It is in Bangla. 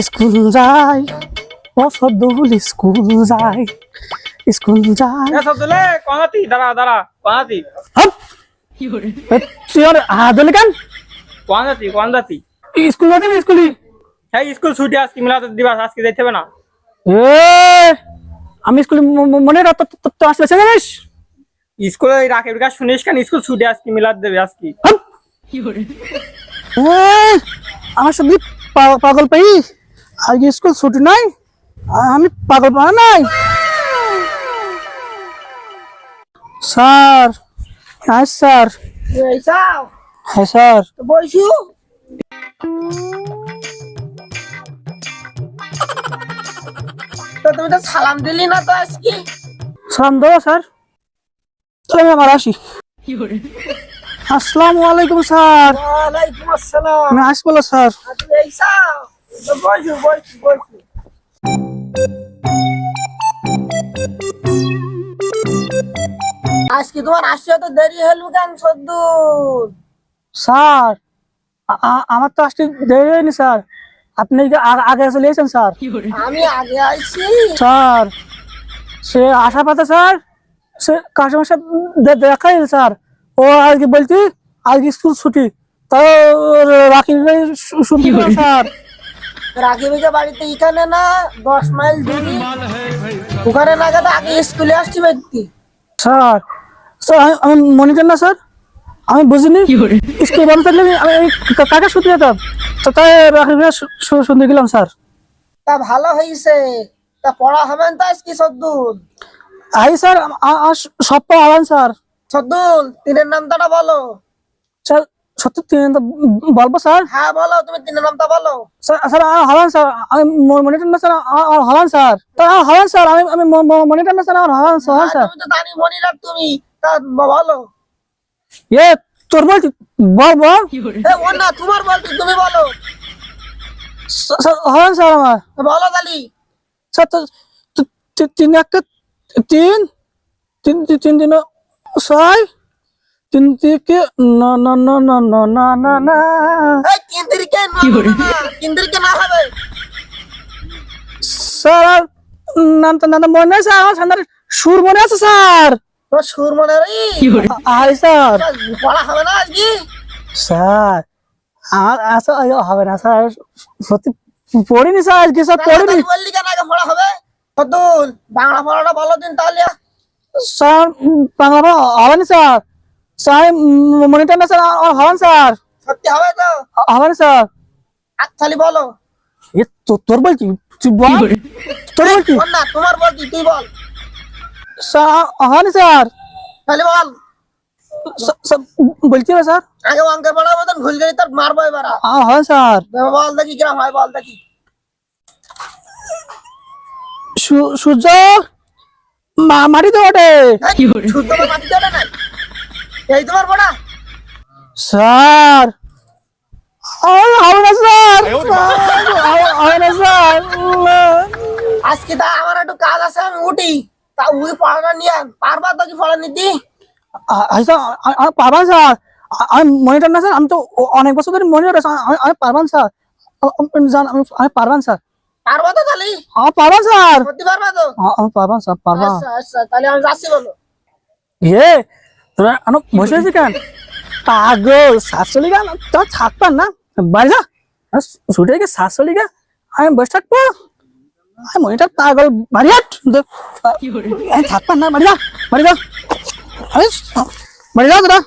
স্কুল যায় ও সদ্দুল স্কুল যায় স্কুল যায়। এ সবদুলে কোনাতি দাঁড়া দাঁড়া কোনাতি তুই আর ধরলি কেন? কোনাতি কোনাতি স্কুল যাবি স্কুলে? হ্যাঁ স্কুল ছুটি আজকে মিলাদ দিবস আজকে যাইতে হবে না। এ আমি স্কুলে মনে রাখ তো- আসলে জানিস? স্কুলে রাখের কাজ শুনিস কেন? স্কুল ছুটি আজকে মিলাদ দেবে আজকে। হপ! এ, আমার সঙ্গে পাগল পাই? আজকে স্কুল ছুটি নাই আমি পাগল পাই নাই। স্যার হ্যাঁ স্যার। হ্যাঁ স্যার। বলছি। তো তুমি তো সালাম দিলি না তো আজকে? সালাম দেবো স্যার। চলো আমি আসি। আসসালামু আলাইকুম স্যার। ওয়ালাইকুম আসসালাম। আমি আসব স্যার? বলছি আজকে তোমার আসতে তো দেরি হলো কেন সদ্দুর স্যার আমার তো আসতে দেরি হয়নি স্যার। আপনি আগে চলে এসেছেন স্যার? আমি আগে আইছি। স্যার সে আশা পাতা স্যার সে কাস্টমার সাথে দে- দেখাই স্যার। ও আজকে বলছি আজকে স্কুল ছুটি তাও রাখি শুনতে স্যার। রাকিবিকে বাড়িতে এখানে না দশ মাইল দূরে। ওখানে না গেলে আগে স্কুলে আসছি ব্যক্তি স্যার স্যার আমি- না স্যার? আমি বুঝিনি। স্কুল বন্ধ থাকলে আমি- কাকে শুনতে যেতাম তো তাই শুনতে গেলাম স্যার। তা ভালো হয়েছে তা পড়া হবে না তো আজকে সদ্দুল? আই স্যার আ- সপ্তাহ আলান স্যার। সদ্দুল তিনের নামটা বলো। সত্যি তিন- বলব স্যার? হ্যাঁ বলো তুমি তিনের নামটা বলো। স্যার স্যার হলান স্যার আমি মনিটর না স্যার আমার হলান স্যার। স্যার হলান স্যার আমি আমি মনিটর না স্যার হলান হলান হ্যাঁ, স্যার। তুমি তো জানি মনিরার তুমি। তা বলো। এ তোর বলছি বল বল। এ ও না তোমার বলছি তুমি বলো। স্যার, স্যার হলান স্যার আমার। বলো তালি স্যার তিন একটা তিন? তিন তিন- তিন তিন ছয়? তিন থেকে না না না না না না না না না, হবে স্যার আর নামটা মনে স্যার আমার সুর মনে আছে স্যার তোমার সুর মনে রে আই স্যার পড়া হবে না আজকে স্যার আমার আসা হবে না স্যার সত্যি পড়িনি স্যার আজকে স্যার পড়িনি বললি কেন আগে পড়া হবে সদ্দুল বাংলা পড়াটা বলো দিন তাহলে স্যার বাংলা পড়া হবে না স্যার স্যার মনিটর না স্যার হবেন স্যার। সত্যি হবে তো? হবে না স্যার। আচ্ছালি বলো। এ তো- তোর বলছি তুই বল। তোর বলছি না তোমার বলছি তুই বল। স্যার হবে না স্যার। তাহলে বল। বলছি না স্যার। আগে অঙ্কের পড়ার মতন ভুল গেলি তোর মারবো এবার। হবে স্যার। বল দেখি কিরম হয় বল দেখি। সূর্য মা- মাটিতে ওঠে করে মাটি দেবে না? এই তোমার পড়া স্যার। আজকে তা আমার একটু কাজ আছে আমি উঠি। তা উই পড়াটা নিয়ে পারবা তো কি পড়া নিতি? আমি পারবেন স্যার আমি মনিটর না স্যার। আমি তো অনেক বছর ধরে মনিটর আছি আমি পারবেন স্যার। আমি জান আমি আমি স্যার। পারবা তো তাহলে? আমি পারবেন স্যার। পারবা তো? আমি পারবেন স্যার পারবেন আচ্ছা আচ্ছা তাহলে আমি যাচ্ছি বলো। এ তোরা আনো বসে আছিস কেন? পাগল সাতচল্লি গান তোর থাকবার না। বাড়ি যা। ছুটে গিয়ে সাতচল্লি গা আমি বসে থাকব। আমি মনিটার পাগল বাড়ি হাট আমি থাকবেন না বাড়ি যা বাড়ি যা। আরে, বাড়ি যা তোরা।